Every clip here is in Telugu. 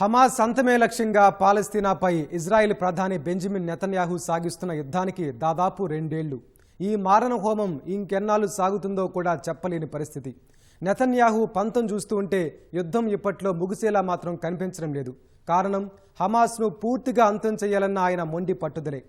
హమాస్ అంతమే లక్ష్యంగా పాలస్తీనాపై ఇజ్రాయెల్ ప్రధాని బెంజమిన్ నెతన్యాహు సాగిస్తున్న యుద్ధానికి దాదాపు రెండేళ్ళు. ఈ మారణ హోమం ఇంకెన్నాళ్ళు సాగుతుందో కూడా చెప్పలేని పరిస్థితి. నెతన్యాహు పంతం చూస్తూ ఉంటే యుద్ధం ఇప్పట్లో ముగిసేలా మాత్రం కనిపించడం లేదు. కారణం హమాస్ను పూర్తిగా అంతం చేయాలన్న ఆయన మొండి పట్టుదలే.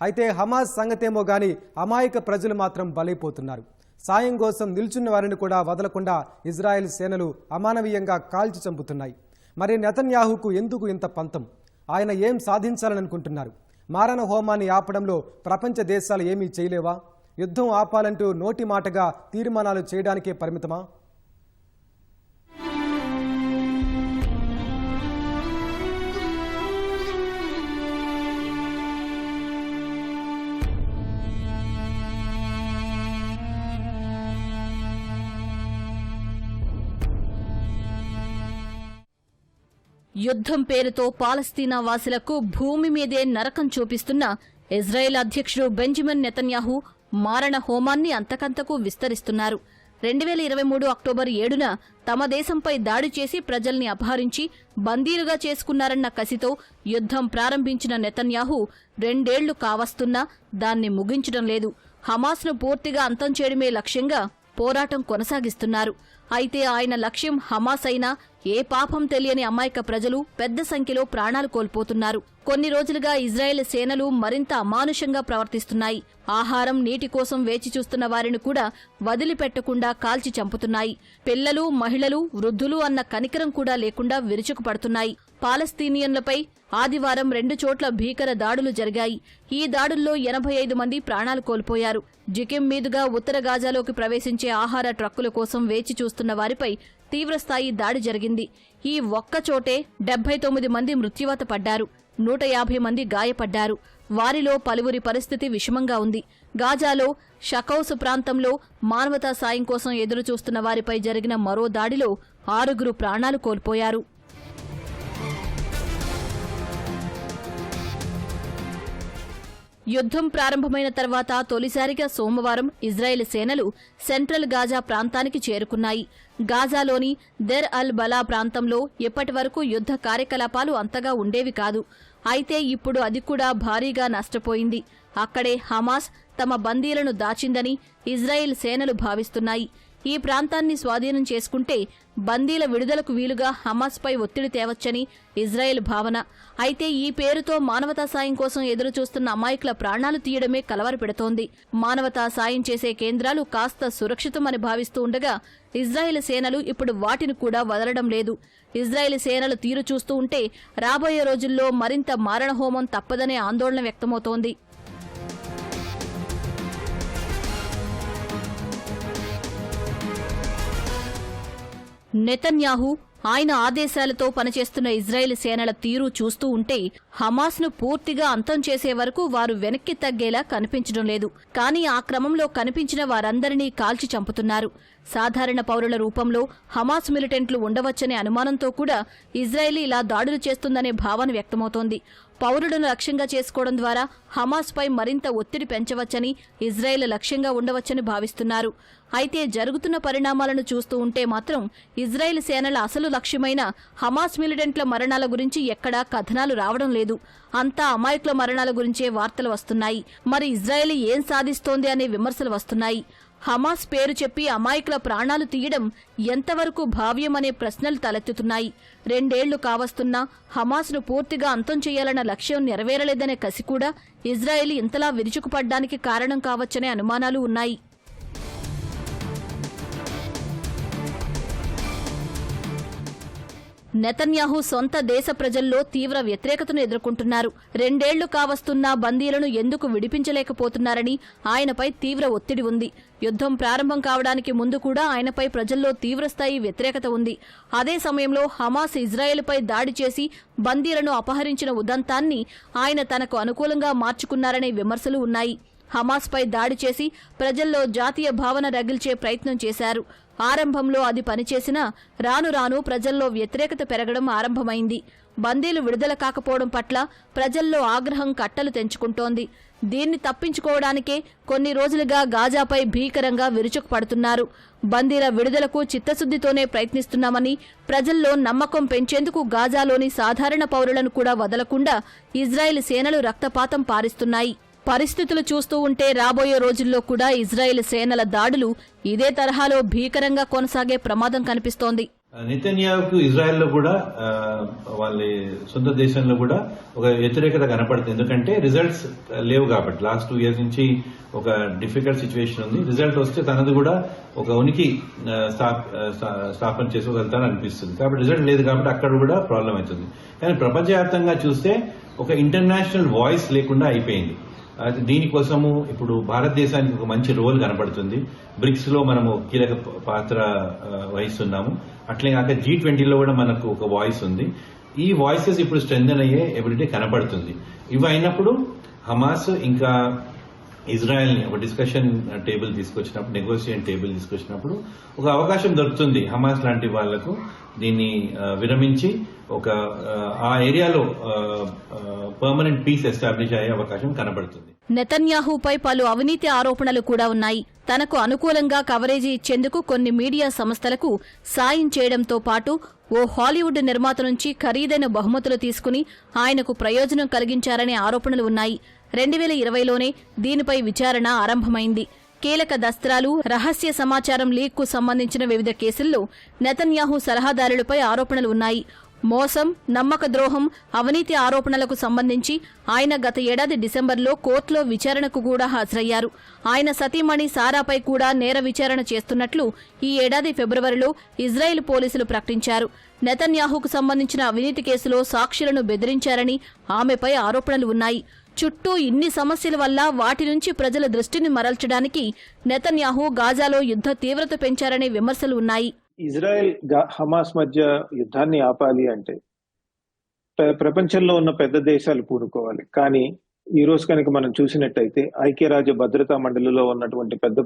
అయితే హమాస్ సంగతేమో గాని అమాయక ప్రజలు మాత్రం బలైపోతున్నారు. సాయం కోసం నిల్చున్న వారిని కూడా వదలకుండా ఇజ్రాయెల్ సేనలు అమానవీయంగా కాల్చి చంపుతున్నాయి. మరి నెతన్యాహుకు ఎందుకు ఇంత పంతం? ఆయన ఏం సాధించాలని అనుకుంటున్నారు మారణ హోమాన్ని ఆపడంలో ప్రపంచ దేశాలు ఏమీ చేయలేవా? యుద్ధం ఆపాలంటూ నోటి మాటగా తీర్మానాలు చేయడానికే పరిమితమా? యుద్ధం పేరుతో పాలస్తీనా వాసులకు భూమి మీదే నరకం చూపిస్తున్న ఇజ్రాయెల్ అధ్యక్షుడు బెంజమిన్ నెతన్యాహు మారణ హోమాన్ని అంతకంతకు విస్తరిస్తున్నారు. రెండు వేల ఇరవై మూడు అక్టోబర్ ఏడున తమ దేశంపై దాడి చేసి ప్రజల్ని అపహరించి బందీలుగా చేసుకున్నారన్న కసితో యుద్ధం ప్రారంభించిన నెతన్యాహు రెండేళ్ళు కావస్తున్నా దాన్ని ముగించడం లేదు. హమాస్ను పూర్తిగా అంతం చేయడమే లక్ష్యంగా పోరాటం కొనసాగిస్తున్నారు. అయితే ఆయన లక్ష్యం హమాస్ అయినా ఏ పాపం తెలియని అమాయక ప్రజలు పెద్ద సంఖ్యలో ప్రాణాలు కోల్పోతున్నారు. కొన్ని రోజులుగా ఇజ్రాయెల్ సేనలు మరింత అమానుషంగా ప్రవర్తిస్తున్నాయి. ఆహారం నీటి కోసం వేచి చూస్తున్న వారిని కూడా వదిలిపెట్టకుండా కాల్చి చంపుతున్నాయి. పిల్లలు మహిళలు వృద్ధులు అన్న కనికరం కూడా లేకుండా విరుచుకుపడుతున్నాయి. పాలస్తీనియన్లపై ఆదివారం రెండు చోట్ల భీకర దాడులు జరిగాయి. ఈ దాడుల్లో ఎనభై ఐదు మంది ప్రాణాలు కోల్పోయారు. జికిం మీదుగా ఉత్తర గాజాలోకి ప్రవేశించే ఆహార ట్రక్కుల కోసం వేచి చూస్తున్న వారిపై తీవ్రస్థాయి దాడి జరిగింది. ఈ ఒక్క చోటే డెబ్బై తొమ్మిది మంది మృత్యువాత పడ్డారు. నూట యాభై మంది గాయపడ్డారు. వారిలో పలువురి పరిస్థితి విషమంగా ఉంది. గాజాలో షకౌసు ప్రాంతంలో మానవతా సాయం కోసం ఎదురుచూస్తున్న వారిపై జరిగిన మరో దాడిలో ఆరుగురు ప్రాణాలు కోల్పోయారు. యుద్ధం ప్రారంభమైన తర్వాత తొలిసారిగా సోమవారం ఇజ్రాయెల్ సేనలు సెంట్రల్ గాజా ప్రాంతానికి చేరుకున్నాయి. గాజాలోని దెర్ అల్ బలా ప్రాంతంలో ఇప్పటి వరకు యుద్ధ కార్యకలాపాలు అంతగా ఉండేవి కాదు. అయితే ఇప్పుడు అది కూడా భారీగా నష్టపోయింది. అక్కడే హమాస్ తమ బందీలను దాచిందని ఇజ్రాయెల్ సేనలు భావిస్తున్నాయి. ఈ ప్రాంతాన్ని స్వాధీనం చేసుకుంటే బందీల విడుదలకు వీలుగా హమాస్పై ఒత్తిడి తేవచ్చని ఇజ్రాయెల్ భావన. అయితే ఈ పేరుతో మానవతా సాయం కోసం ఎదురుచూస్తున్న అమాయకుల ప్రాణాలు తీయడమే కలవరపెడుతోంది. మానవతా సాయం చేసే కేంద్రాలు కాస్త సురక్షితమని భావిస్తూ ఉండగా ఇజ్రాయెల్ సేనలు ఇప్పుడు వాటిని కూడా వదలడం లేదు. ఇజ్రాయెల్ సేనలు తీరు చూస్తూ ఉంటే రాబోయే రోజుల్లో మరింత మారణహోమం తప్పదనే ఆందోళన వ్యక్తమవుతోంది. నెతన్యాహు ఆయన ఆదేశాలతో పనిచేస్తున్న ఇజ్రాయెల్ సేనల తీరు చూస్తూ ఉంటే హమాస్ను పూర్తిగా అంతం చేసే వరకు వారు వెనక్కి తగ్గేలా కనిపించడం లేదు. కానీ ఆ క్రమంలో కనిపించిన వారందరినీ కాల్చి చంపుతున్నారు. సాధారణ పౌరుల రూపంలో హమాస్ మిలిటెంట్లు ఉండవచ్చనే అనుమానంతో కూడా ఇజ్రాయెల్ ఇలా దాడులు చేస్తుందనే భావన వ్యక్తమవుతోంది. పౌరులను లక్ష్యంగా చేసుకోవడం ద్వారా హమాస్పై మరింత ఒత్తిడి పెంచవచ్చని ఇజ్రాయెల్ లక్ష్యంగా ఉండవచ్చని భావిస్తున్నారు. అయితే జరుగుతున్న పరిణామాలను చూస్తూ ఉంటే మాత్రం ఇజ్రాయెల్ సేనల అసలు లక్ష్యమైన హమాస్ మిలిటెంట్ల మరణాల గురించి ఎక్కడా కథనాలు రావడం లేదు. అంతా అమాయకుల మరణాల గురించే వార్తలు వస్తున్నాయి. మరి ఇజ్రాయెల్ ఏం సాధిస్తోంది అనే విమర్శలు వస్తున్నాయి. హమాస్ పేరు చెప్పి అమాయకుల ప్రాణాలు తీయడం ఎంతవరకు భావ్యమనే ప్రశ్నలు తలెత్తుతున్నాయి. రెండేళ్ళు కావస్తున్నా హమాస్ను పూర్తిగా అంతం చేయాలన్న లక్ష్యం నెరవేరలేదనే కసి కూడా ఇజ్రాయెల్ ఇంతలా విరుచుకుపడ్డానికి కారణం కావచ్చనే అనుమానాలు ఉన్నాయి. నెతన్యాహు సొంత దేశ ప్రజల్లో తీవ్ర వ్యతిరేకతను ఎదుర్కొంటున్నారు. రెండేళ్ళు కావస్తున్నా బందీలను ఎందుకు విడిపించలేకపోతున్నారని ఆయనపై తీవ్ర ఒత్తిడి ఉంది. యుద్ధం ప్రారంభం కావడానికి ముందు కూడా ఆయనపై ప్రజల్లో తీవ్రస్థాయి వ్యతిరేకత ఉంది. అదే సమయంలో హమాస్ ఇజ్రాయెల్పై దాడి చేసి బందీలను అపహరించిన ఉదంతాన్ని ఆయన తనకు అనుకూలంగా మార్చుకున్నారనే విమర్శలు ఉన్నాయి. హమాస్పై దాడి చేసి ప్రజల్లో జాతీయ భావన రగిల్చే ప్రయత్నం చేశారు. ఆరంభంలో అది పనిచేసినా రాను రాను ప్రజల్లో వ్యతిరేకత పెరగడం ఆరంభమైంది. బందీలు విడుదల కాకపోవడం పట్ల ప్రజల్లో ఆగ్రహం కట్టలు తెంచుకుంటోంది. దీన్ని తప్పించుకోవడానికే కొన్ని రోజులుగా గాజాపై భీకరంగా విరుచుకుపడుతున్నారు. బందీల విడుదలకు చిత్తశుద్దితోనే ప్రయత్నిస్తున్నామని ప్రజల్లో నమ్మకం పెంచేందుకు గాజాలోని సాధారణ పౌరులను కూడా వదలకుండా ఇజ్రాయెల్ సేనలు రక్తపాతం పారిస్తున్నాయి. పరిస్థితులు చూస్తూ ఉంటే రాబోయే రోజుల్లో కూడా ఇజ్రాయెల్ సేనల దాడులు ఇదే తరహాలో భీకరంగా కొనసాగే ప్రమాదం కనిపిస్తోంది. నితన్యాకు ఇజ్రాయెల్లో కూడా వాళ్ళ సొంత దేశంలో కూడా ఒక వ్యతిరేకత కనపడుతుంది. ఎందుకంటే రిజల్ట్స్ లేవు కాబట్టి. లాస్ట్ టూ ఇయర్స్ నుంచి ఒక డిఫికల్ట్ సిచ్యువేషన్ ఉంది. రిజల్ట్ వస్తే తనది కూడా ఒక ఉనికి స్థాప్- స్థాపన చేసుకోగలుగుతాను అనిపిస్తుంది. కాబట్టి రిజల్ట్ లేదు కాబట్టి అక్కడ కూడా ప్రాబ్లం అవుతుంది. కానీ ప్రపంచవ్యాప్తంగా చూస్తే ఒక ఇంటర్నేషనల్ వాయిస్ లేకుండా అయిపోయింది. దీనికోసము ఇప్పుడు భారతదేశానికి ఒక మంచి రోల్ కనపడుతుంది బ్రిక్స్లో మనము కీలక పాత్ర వహిస్తున్నాము. అట్లే కాక జీ ట్వంటీలో కూడా మనకు ఒక వాయిస్ ఉంది. ఈ వాయిసెస్ ఇప్పుడు స్ట్రెంగ్ అయ్యే ఎబిలిటీ కనపడుతుంది ఇవి అయినప్పుడు హమాస్ ఇంకా ఇజ్రాయెల్ని ఒక డిస్కషన్ టేబుల్ తీసుకొచ్చినప్పుడు నెగోషియేషన్ టేబుల్ తీసుకొచ్చినప్పుడు ఒక అవకాశం దొరుకుతుంది హమాస్ లాంటి వాళ్ళకు దీన్ని విరమించి ఒక ఆ, ఏరియాలో పర్మనెంట్ పీస్ ఎస్టాబ్లిష్ అయ్యే అవకాశం కనబడుతుంది. నెతన్యాహుపై పలు అవినీతి ఆరోపణలు కూడా ఉన్నాయి. తనకు అనుకూలంగా కవరేజీ ఇచ్చేందుకు కొన్ని మీడియా సంస్థలకు సాయం చేయడంతో పాటు ఓ హాలీవుడ్ నిర్మాత నుంచి ఖరీదైన బహుమతులు తీసుకుని ఆయనకు ప్రయోజనం కలిగించారనే ఆరోపణలు ఉన్నాయి. రెండు వేల ఇరవైలోనే దీనిపై విచారణ ఆరంభమైంది. కీలక దస్త్రాలు రహస్య సమాచారం లీక్కు సంబంధించిన వివిధ కేసుల్లో నెతన్యాహు సలహాదారులపై ఆరోపణలు ఉన్నాయి. మోసం నమ్మక ద్రోహం అవినీతి ఆరోపణలకు సంబంధించి ఆయన గత ఏడాది డిసెంబర్లో కోర్టులో విచారణకు కూడా హాజరయ్యారు. ఆయన సతీమణి సారాపై కూడా నేర విచారణ చేస్తున్నట్లు ఈ ఏడాది ఫిబ్రవరిలో ఇజ్రాయెల్ పోలీసులు ప్రకటించారు. నెతన్యాహుకు సంబంధించిన అవినీతి కేసులో సాక్షులను బెదిరించారని ఆమెపై ఆరోపణలు ఉన్నాయి. చుట్టూ ఇన్ని సమస్యల వల్ల వాటి నుంచి ప్రజల దృష్టిని మరల్చడానికి నెతన్యాహు గాజాలో యుద్ధ తీవ్రత పెంచారనే విమర్శలు ఉన్నాయి. ఇజ్రాయెల్ గా- హమాస్ మధ్య యుద్ధాన్ని ఆపాలి అంటే ప్ర- ప్రపంచంలో ఉన్న పెద్ద దేశాలు పూనుకోవాలి. కానీ ఈ రోజు కనుక మనం చూసినట్టయితే ఐక్యరాజ్య భద్రతా మండలిలో ఉన్నటువంటి పెద్ద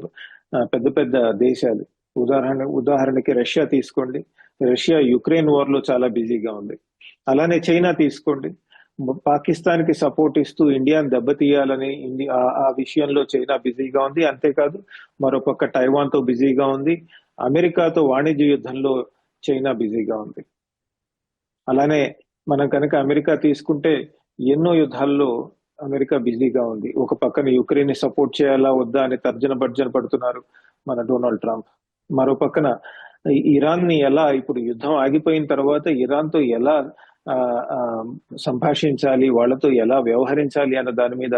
పెద్ద పెద్ద దేశాలు. ఉదాహరణ ఉదాహరణకి రష్యా తీసుకోండి. రష్యా యుక్రెయిన్ వార్లో చాలా బిజీగా ఉంది. అలానే చైనా తీసుకోండి. పాకిస్తాన్కి సపోర్ట్ ఇస్తూ ఇండియాను దెబ్బతీయాలని ఆ- విషయంలో చైనా బిజీగా ఉంది. అంతేకాదు మరొక టైవాన్తో బిజీగా ఉంది. అమెరికాతో వాణిజ్య యుద్ధంలో చైనా బిజీగా ఉంది. అలానే మనం కనుక అమెరికా తీసుకుంటే ఎన్నో యుద్ధాల్లో అమెరికా బిజీగా ఉంది. ఒక పక్కన యుక్రెయిన్ని సపోర్ట్ చేయాలా వద్దా అని తర్జన భర్జన పడుతున్నారు మన డొనాల్డ్ ట్రంప్. మరో పక్కన ఇరాన్ని ఎలా ఇప్పుడు యుద్ధం ఆగిపోయిన తర్వాత ఇరాన్తో ఎలా ఆ, సంభాషించాలి వాళ్ళతో ఎలా వ్యవహరించాలి అన్న దాని మీద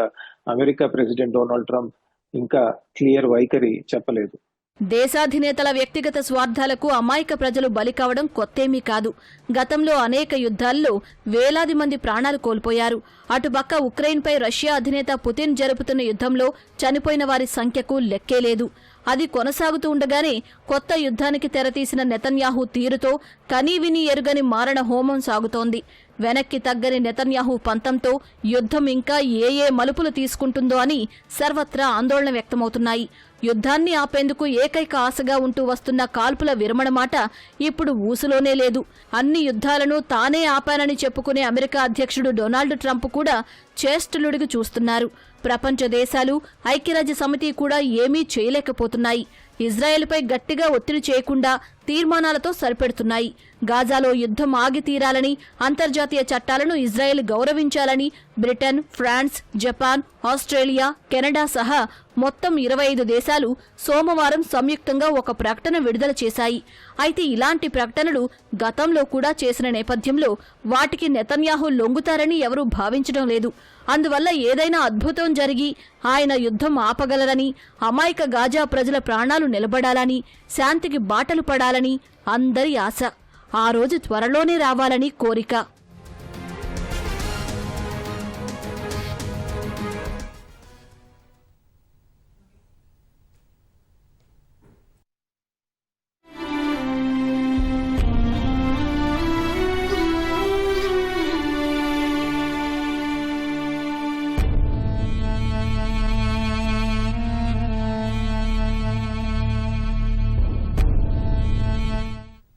అమెరికా ప్రెసిడెంట్ డొనాల్డ్ ట్రంప్ ఇంకా క్లియర్ వైఖరి చెప్పలేదు. దేశాధినేతల వ్యక్తిగత స్వార్థాలకు అమాయక ప్రజలు బలి కావడం కొత్తేమీ కాదు. గతంలో అనేక యుద్ధాల్లో వేలాది మంది ప్రాణాలు కోల్పోయారు. అటుపక్క ఉక్రెయిన్పై రష్యా అధినేత పుతిన్ జరుపుతున్న యుద్ధంలో చనిపోయిన వారి సంఖ్యకు లెక్కే లేదు. అది కొనసాగుతూ ఉండగానే కొత్త యుద్ధానికి తెరతీసిన నెతన్యాహు తీరుతో కనీవిని ఎరుగని మారణ హోమం సాగుతోంది. వెనక్కి తగ్గని నెతన్యాహు పంతంతో యుద్ధం ఇంకా ఏ ఏ మలుపులు తీసుకుంటుందో అని సర్వత్రా ఆందోళన వ్యక్తమవుతున్నాయి. యుద్ధాన్ని ఆపేందుకు ఏకైక ఆశగా ఉంటూ వస్తున్న కాల్పుల విరమణ మాట ఇప్పుడు ఊసులోనే లేదు. అన్ని యుద్ధాలను తానే ఆపానని చెప్పుకునే అమెరికా అధ్యక్షుడు డొనాల్డ్ ట్రంప్ కూడా చేష్టలుడిగి చూస్తున్నారు. ప్రపంచ దేశాలు ఐక్యరాజ్య సమితి కూడా ఏమీ చేయలేకపోతున్నాయి. ఇజ్రాయెల్పై గట్టిగా ఒత్తిడి చేయకుండా తీర్మానాలతో సరిపెడుతున్నాయి. గాజాలో యుద్ధం ఆగి తీరాలని అంతర్జాతీయ చట్టాలను ఇజ్రాయెల్ గౌరవించాలని Britain France Japan Australia Canada సహా మొత్తం ఇరవై ఐదు దేశాలు సోమవారం సంయుక్తంగా ఒక ప్రకటన విడుదల చేశాయి. అయితే ఇలాంటి ప్రకటనలు గతంలో కూడా చేసిన నేపథ్యంలో వాటికి నెతన్యాహు లొంగుతారని ఎవరూ భావించడం లేదు. అందువల్ల ఏదైనా అద్భుతం జరిగి ఆయన యుద్ధం ఆపగలరని అమాయక గాజా ప్రజల ప్రాణాలు నిలబడాలని శాంతికి బాటలు పడాలని అందరి ఆశ. ఆ రోజు త్వరలోనే రావాలని కోరిక.